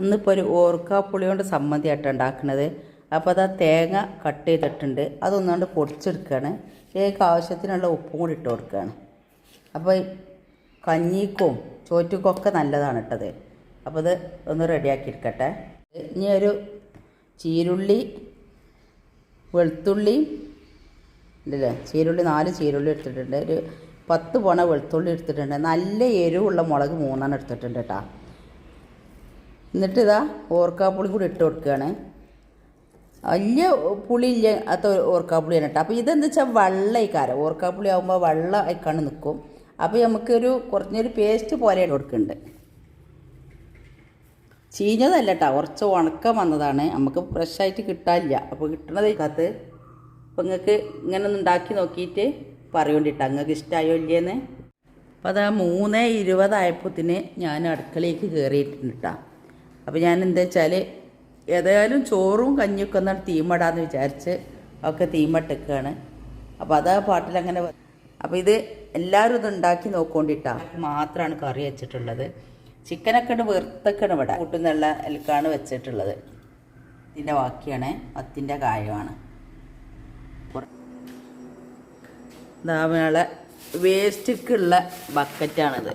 ഇന്നിപ്പോൾ ഒരു ഓർക്കാപ്പുളി കൊണ്ട് സമ്മതി ആയിട്ട് ഉണ്ടാക്കുന്നത് അപ്പോൾ അത് ആ തേങ്ങ കട്ട് ചെയ്തിട്ടുണ്ട്. അതൊന്നുകൊണ്ട് പൊടിച്ചെടുക്കുകയാണ് ഇതിലേക്ക് ആവശ്യത്തിനുള്ള ഉപ്പും കൂടി ഇട്ട് കൊടുക്കുകയാണ് അപ്പോൾ കഞ്ഞിക്കും ചോറ്റുക്കും ഒക്കെ നല്ലതാണ് ഇട്ടത് അപ്പോൾ ഇത് ഒന്ന് റെഡിയാക്കി എടുക്കട്ടെ. ഇനി ഒരു ചീരുള്ളി വെളുത്തുള്ളി ഇല്ലല്ലേ? ചീരുള്ളി നാല് ചീരുള്ളി എടുത്തിട്ടുണ്ട്. ഒരു പത്ത് പോണ വെളുത്തുള്ളി എടുത്തിട്ടുണ്ട്. നല്ല എരിവുള്ള മുളക് മൂന്നെണ്ണം എടുത്തിട്ടുണ്ട് കേട്ടോ എന്നിട്ട് ഇതാ ഓർക്കാപ്പുളി കൂടി ഇട്ട് കൊടുക്കുകയാണ്. വലിയ പുളി ഇല്ല അത്ത ഓർക്കാപ്പുളിയാണ് കേട്ടോ അപ്പോൾ ഇതെന്താ വെച്ചാൽ വെള്ളയിക്കാരം ഓർക്കാപ്പുളി ആകുമ്പോൾ വെള്ളം ആയിക്കാണ് നിൽക്കും അപ്പോൾ നമുക്കൊരു കുറഞ്ഞൊരു പേസ്റ്റ് പോലെയാണ് കൊടുക്കുന്നുണ്ട് ചീഞ്ഞതല്ല കേട്ടോ കുറച്ച് ഉണക്കം വന്നതാണ്. നമുക്ക് ഫ്രഷായിട്ട് കിട്ടാനില്ല. അപ്പോൾ കിട്ടണത് കത്ത് അപ്പോൾ നിങ്ങൾക്ക് ഇങ്ങനെ ഒന്ന് ഉണ്ടാക്കി നോക്കിയിട്ട് പറയുകൊണ്ടിട്ടാ നിങ്ങൾക്ക് ഇഷ്ടമായോ ഇല്ലേന്ന്? അപ്പോൾ അത് മൂന്ന് ഇരുപതായപ്പത്തിന് ഞാൻ അടുക്കളയിലേക്ക് കയറിയിട്ടുണ്ട് കേട്ടോ അപ്പോൾ ഞാൻ എന്താ വെച്ചാൽ ഏതായാലും ചോറും കഞ്ഞിയൊക്കെ ഒന്നാണ് തീമടാന്ന് വിചാരിച്ച് ഒക്കെ തീമട്ടിക്കുകയാണ് അപ്പോൾ അതാ പാട്ടിലങ്ങനെ അങ്ങനെ അപ്പോൾ ഇത് എല്ലാവരും ഇത് ഉണ്ടാക്കി നോക്കൊണ്ടിട്ടാ. മാത്രമാണ് കറി വെച്ചിട്ടുള്ളത്. ചിക്കനൊക്കെ ഉണ്ട് വെറുത്തൊക്കെയാണ് ഇവിടെ. കൂട്ടുന്നുള്ള എൽക്കാണ് വെച്ചിട്ടുള്ളത്. ഇതിന്റെ ബാക്കിയാണ് പത്തിന്റെ കായമാണ്. നമ്മളെ വേസ്റ്റിക്കുള്ള ബക്കറ്റാണിത്.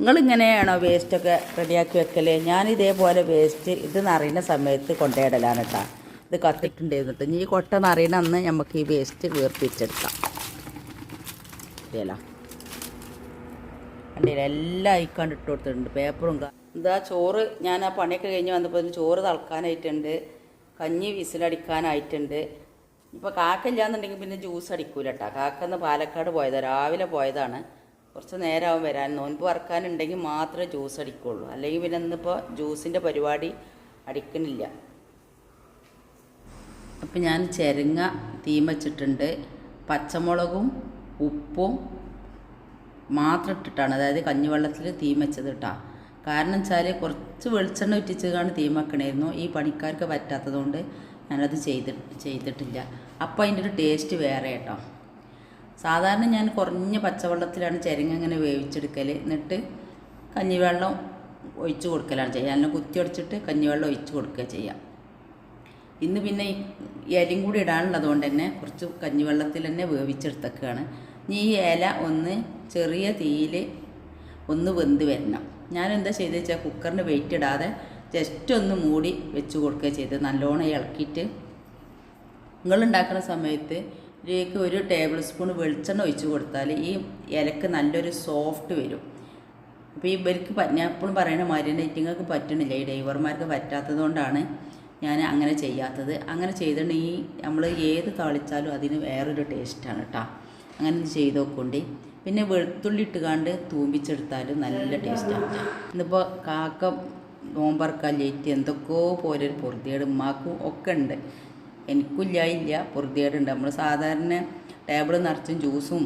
നിങ്ങളിങ്ങനെയാണോ വേസ്റ്റൊക്കെ റെഡിയാക്കി വെക്കൽ? ഞാൻ ഇതേപോലെ വേസ്റ്റ് ഇത് നിറയുന്ന സമയത്ത് കൊണ്ടുപോയിടലാണ് കേട്ടോ ഇത് കത്തിട്ടുണ്ടായിരുന്നിട്ട്. ഇനി ഈ കൊട്ട നിറയുന്ന അന്ന് നമുക്ക് ഈ വേസ്റ്റ് വീർപ്പിച്ചെടുക്കാം. കണ്ടില്ല? എല്ലാം അയക്കാണ്ട് ഇട്ട് കൊടുത്തിട്ടുണ്ട്. പേപ്പറും എന്താ ചോറ് ഞാൻ ആ പണിയൊക്കെ കഴിഞ്ഞ് വന്നപ്പോൾ ചോറ് തിളക്കാനായിട്ടുണ്ട്. കഞ്ഞി വിസിലടിക്കാനായിട്ടുണ്ട്. ഇപ്പോൾ കാക്കില്ലാന്നുണ്ടെങ്കിൽ പിന്നെ ജ്യൂസ് അടിക്കൂല കേട്ടോ കാക്കന്ന് പാലക്കാട് പോയതാണ് രാവിലെ പോയതാണ്. കുറച്ച് നേരമാവും വരാൻ. നോൻപ് വറക്കാനുണ്ടെങ്കിൽ മാത്രമേ ജ്യൂസ് അടിക്കുള്ളൂ. അല്ലെങ്കിൽ പിന്നെ ഇന്നിപ്പോൾ ജ്യൂസിന്റെ പരിപാടി അടിക്കണില്ല. അപ്പം ഞാൻ ചെരങ്ങ തീം വച്ചിട്ടുണ്ട്. പച്ചമുളകും ഉപ്പും മാത്രം ഇട്ടിട്ടാണ്. അതായത് കഞ്ഞിവെള്ളത്തിൽ തീം വെച്ചത് കേട്ടോ. കാരണം വെച്ചാൽ കുറച്ച് വെളിച്ചെണ്ണ ഉറ്റിച്ചതാണ് തീം വെക്കണമായിരുന്നു. ഈ പണിക്കാർക്ക് പറ്റാത്തതുകൊണ്ട് ഞാനത് ചെയ്തി ചെയ്തിട്ടില്ല. അപ്പോൾ അതിന്റെ ഒരു ടേസ്റ്റ് വേറെ കേട്ടോ. സാധാരണ ഞാൻ കുറഞ്ഞ പച്ചവെള്ളത്തിലാണ് ചെരങ്ങ ഇങ്ങനെ വേവിച്ചെടുക്കൽ എന്നിട്ട് കഞ്ഞിവെള്ളം ഒഴിച്ചു കൊടുക്കലാണ് ചെയ്യുക. അതിനെ കുത്തി ഒടിച്ചിട്ട് കഞ്ഞിവെള്ളം ഒഴിച്ചു കൊടുക്കുക ചെയ്യുക. ഇന്ന് പിന്നെ ഇലയും കൂടി ഇടാനുള്ളത് കൊണ്ട് തന്നെ കുറച്ച് കഞ്ഞിവെള്ളത്തിൽ തന്നെ വേവിച്ചെടുത്തേക്കാണ്. ഇനി ഈ ഇല ഒന്ന് ചെറിയ തീയിൽ ഒന്ന് വെന്ത് വരണം. ഞാൻ എന്താ ചെയ്തത് വെച്ചാൽ കുക്കറിന് വെയിറ്റ് ഇടാതെ ജസ്റ്റ് ഒന്ന് മൂടി വെച്ച് കൊടുക്കുക ചെയ്ത് നല്ലോണം ഇളക്കിയിട്ട്. നിങ്ങൾ ഉണ്ടാക്കുന്ന സമയത്ത് ഇതിലേക്ക് ഒരു ടേബിൾ സ്പൂൺ വെളിച്ചെണ്ണ ഒഴിച്ച് കൊടുത്താൽ ഈ ഇലക്ക് നല്ലൊരു സോഫ്റ്റ് വരും. അപ്പോൾ ഈ ഇവർക്ക് ഞാൻ എപ്പോഴും പറയുന്ന മാതിരി തന്നെ ഇറ്റിങ്ങൾക്ക് പറ്റണില്ല. ഈ ഡ്രൈവർമാർക്ക് പറ്റാത്തത് കൊണ്ടാണ് ഞാൻ അങ്ങനെ ചെയ്യാത്തത്. അങ്ങനെ ചെയ്തിട്ടുണ്ടെങ്കിൽ നമ്മൾ ഏത് തളിച്ചാലും അതിന് വേറൊരു ടേസ്റ്റാണ് കേട്ടോ അങ്ങനെ ചെയ്ത് നോക്കൊണ്ട്. പിന്നെ വെളുത്തുള്ളി ഇട്ടുകാണ്ട് തൂമ്പിച്ചെടുത്താലും നല്ല ടേസ്റ്റാണ് ഇന്നിപ്പോൾ കാക്ക നോമ്പറക്കാൻ ലേറ്റ് എന്തൊക്കെയോ പോലെ ഒരു പൊറുതിയുടെ ഉമ്മാക്കും ഒക്കെ ഉണ്ട്. എനിക്കില്ലായില്ല പൊറുതിയായിട്ടുണ്ട് നമ്മൾ സാധാരണ ടേബിൾ നിറച്ചും ജ്യൂസും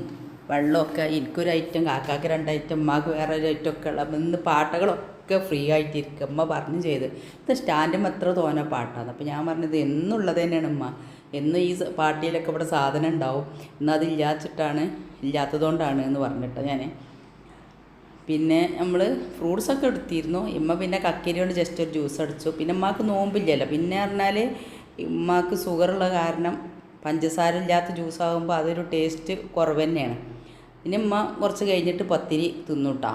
വെള്ളമൊക്കെ എനിക്കൊരു ഐറ്റം കാക്കാക്ക് രണ്ട് അമ്മയ്ക്ക് വേറെ ഒരു ഐറ്റം ഒക്കെ ഉള്ള ഇന്ന് പാട്ടുകളൊക്കെ ഫ്രീ ആയിട്ടിരിക്കും. അമ്മ പറഞ്ഞു ചെയ്ത്. ഇത് സ്റ്റാൻഡും എത്ര തോനെ പാട്ടാണ് അപ്പോൾ ഞാൻ പറഞ്ഞത് എന്നുള്ളത് തന്നെയാണ് ഉമ്മ. എന്നും ഈ പാർട്ടിയിലൊക്കെ ഇവിടെ സാധനം ഉണ്ടാവും. ഇന്ന് അത് ഇല്ലാച്ചിട്ടാണ് ഇല്ലാത്തതുകൊണ്ടാണ് എന്ന് പറഞ്ഞിട്ട് ഞാൻ പിന്നെ നമ്മൾ ഫ്രൂട്ട്സൊക്കെ എടുത്തിരുന്നു. ഇമ്മ പിന്നെ കക്കരി കൊണ്ട് ജസ്റ്റ് ഒരു ജ്യൂസ് അടിച്ചു. പിന്നെ അമ്മയ്ക്ക് നോമ്പില്ലല്ലോ. പിന്നെ പറഞ്ഞാൽ ഉമ്മാക്ക് ഷുഗറുള്ള കാരണം പഞ്ചസാര ഇല്ലാത്ത ജ്യൂസ് ആകുമ്പോൾ അതൊരു ടേസ്റ്റ് കുറവ് തന്നെയാണ്. പിന്നെ ഉമ്മ കുറച്ച് കഴിഞ്ഞിട്ട് പത്തിരി തിന്നുട്ടാ.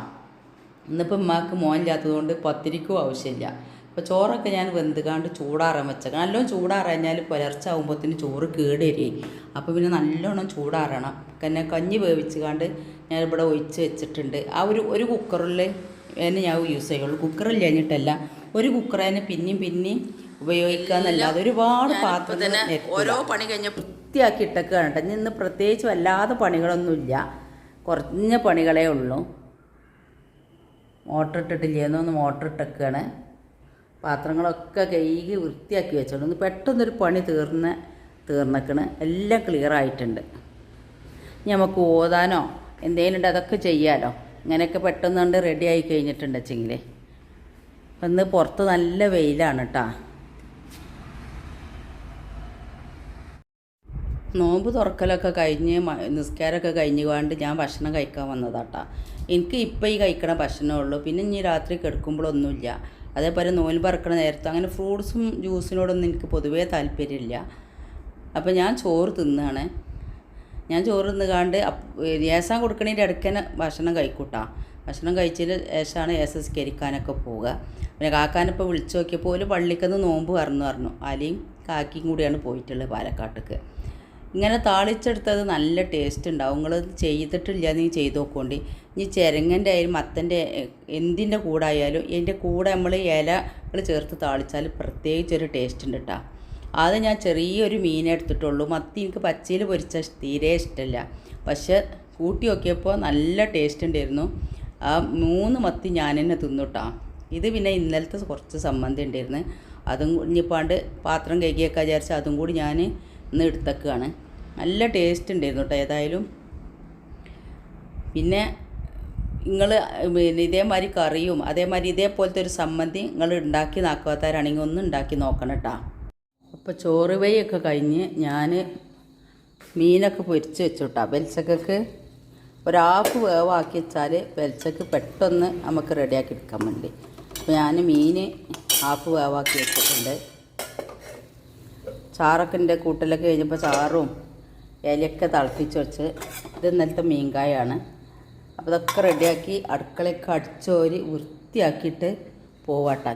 ഇന്നിപ്പോൾ ഉമ്മാക്ക് മോനില്ലാത്തതുകൊണ്ട് പത്തിരിക്കും ആവശ്യമില്ല. അപ്പോൾ ചോറൊക്കെ ഞാൻ വെന്തുകാണ്ട് ചൂടാറാൻ വെച്ചേക്കാം. നല്ലോണം ചൂടാറാഞ്ഞാൽ പുലർച്ചെ ആകുമ്പോഴത്തേന് ചോറ് കേടരി. അപ്പോൾ പിന്നെ നല്ലോണം ചൂടാറണം. പിന്നെ കഞ്ഞി വേവിച്ചുകാണ്ട് ഞാൻ ഇവിടെ ഒഴിച്ച് വെച്ചിട്ടുണ്ട്. ആ ഒരു ഒരു കുക്കറിൽ തന്നെ ഞാൻ യൂസ് ചെയ്യുള്ളൂ. കുക്കറിൽ കഴിഞ്ഞിട്ടല്ല ഒരു കുക്കർ തന്നെ പിന്നെയും പിന്നെയും ഉപയോഗിക്കുക എന്നല്ലാതെ ഒരുപാട് പാത്രം ഓരോ പണി കഴിഞ്ഞ വൃത്തിയാക്കി ഇട്ടൊക്കെയാണ് കേട്ടോ. ഇനി ഇന്ന് പ്രത്യേകിച്ച് വല്ലാതെ പണികളൊന്നുമില്ല. കുറഞ്ഞ പണികളേ ഉള്ളൂ. മോട്ടർ ഇട്ടിട്ടില്ലേന്നൊന്ന് മോട്ടർ ഇട്ടൊക്കെയാണ് പാത്രങ്ങളൊക്കെ കഴുകി വൃത്തിയാക്കി വെച്ചോളൂ. ഒന്ന് പെട്ടെന്നൊരു പണി തീർന്ന് തീർന്നേക്കണ്. എല്ലാം ക്ലിയർ ആയിട്ടുണ്ട്. ഇനി നമുക്ക് ഓതാനോ എന്തെങ്കിലും ഉണ്ട് അതൊക്കെ ചെയ്യാലോ. ഇങ്ങനെയൊക്കെ പെട്ടെന്ന് കണ്ട് റെഡി ആയി കഴിഞ്ഞിട്ടുണ്ട് വെച്ചെങ്കിൽ ഇന്ന് പുറത്ത് നല്ല വെയിലാണ് കേട്ടോ. നോമ്പ് തുറക്കലൊക്കെ കഴിഞ്ഞ് നിസ്കാരമൊക്കെ കഴിഞ്ഞ് കൊണ്ട് ഞാൻ ഭക്ഷണം കഴിക്കാൻ വന്നതാട്ടാ. എനിക്ക് ഇപ്പം ഈ കഴിക്കണ ഭക്ഷണമേ ഉള്ളൂ. പിന്നെ ഇനി രാത്രി കിടക്കുമ്പോഴൊന്നുമില്ല. അതേപോലെ നോൻപ് ഇറക്കണ നേരത്തെ അങ്ങനെ ഫ്രൂട്ട്സും ജ്യൂസിനോടൊന്നും എനിക്ക് പൊതുവേ താല്പര്യമില്ല. അപ്പോൾ ഞാൻ ചോറ് തിന്നാണ്. ഞാൻ ചോറ് തിന്നുകാണ്ട് ഏസാൻ ഇടയ്ക്ക് തന്നെ ഭക്ഷണം കഴിക്കൂട്ടാ. ഭക്ഷണം കഴിച്ചതിന് ശേഷമാണ് ഏസസ്കരിക്കാനൊക്കെ പോവുക. പിന്നെ കാക്കാനിപ്പോൾ വിളിച്ചു നോക്കിയപ്പോൾ ഒരു പള്ളിക്കന്ന് നോമ്പ് പറഞ്ഞു പറഞ്ഞു. അലിയും കാക്കിയും കൂടിയാണ് പോയിട്ടുള്ളത് പാലക്കാട്ടേക്ക്. ഇങ്ങനെ താളിച്ചെടുത്തത് നല്ല ടേസ്റ്റ് ഉണ്ടാവും. നിങ്ങൾ ചെയ്തിട്ടില്ല നീ ചെയ്ത് നോക്കോണ്ടി ഇനി ചിരങ്ങന്റെ ആയാലും മത്തന്റെ എന്തിന്റെ കൂടെ ആയാലും ഇതിന്റെ കൂടെ നമ്മൾ ഇലകൾ ചേർത്ത് താളിച്ചാൽ പ്രത്യേകിച്ചൊരു ടേസ്റ്റ് ഉണ്ട് കേട്ടോ അത് ഞാൻ ചെറിയൊരു മീനെ എടുത്തിട്ടുള്ളൂ. മത്തി എനിക്ക് പച്ചയിൽ പൊരിച്ച തീരെ ഇഷ്ടമില്ല പക്ഷെ കൂട്ടി നോക്കിയപ്പോൾ നല്ല ടേസ്റ്റ് ഉണ്ടായിരുന്നു. ആ മൂന്ന് മത്തി ഞാൻ തന്നെ തിന്നുട്ടാ ഇത് പിന്നെ ഇന്നലത്തെ കുറച്ച് സംബന്ധം ഉണ്ടായിരുന്നു. അതും ഇനിയിപ്പാണ്ട് പാത്രം കഴുകിയൊക്കെ വിചാരിച്ച് അതും കൂടി ഞാൻ ഇന്ന് എടുത്തേക്കാണ്. നല്ല ടേസ്റ്റ് ഉണ്ടായിരുന്നു കേട്ടോ ഏതായാലും. പിന്നെ നിങ്ങൾ പിന്നെ ഇതേമാതിരി കറിയും അതേമാതിരി ഇതേപോലത്തെ ഒരു സമ്മന്തി നിങ്ങൾ ഉണ്ടാക്കി നാക്കാത്തവരാണെങ്കിൽ ഒന്ന് ഉണ്ടാക്കി നോക്കണം കേട്ടോ അപ്പോൾ ചോറ് വൈയൊക്കെ കഴിഞ്ഞ് ഞാൻ മീനൊക്കെ പൊരിച്ച് വെച്ചു കേട്ടോ വെൽച്ചക്കൊക്കെ ഒരു ഹാഫ് വേവാക്കി വെച്ചാൽ വെൽച്ചക്ക് പെട്ടെന്ന് നമുക്ക് റെഡിയാക്കി എടുക്കാൻ വേണ്ടി. അപ്പോൾ ഞാൻ മീൻ ഹാഫ് വേവാക്കി വെച്ചിട്ടുണ്ട്. ചാറൊക്കെ കൂട്ടലൊക്കെ കഴിഞ്ഞപ്പോൾ ചാറും ഇലയൊക്കെ തിളപ്പിച്ച് വെച്ച് ഇത് ഇന്നലത്തെ മീൻകായാണ്. അപ്പോൾ ഇതൊക്കെ റെഡിയാക്കി അടുക്കളയൊക്കെ അടിച്ചോരി വൃത്തിയാക്കിയിട്ട് പോവാട്ടാ.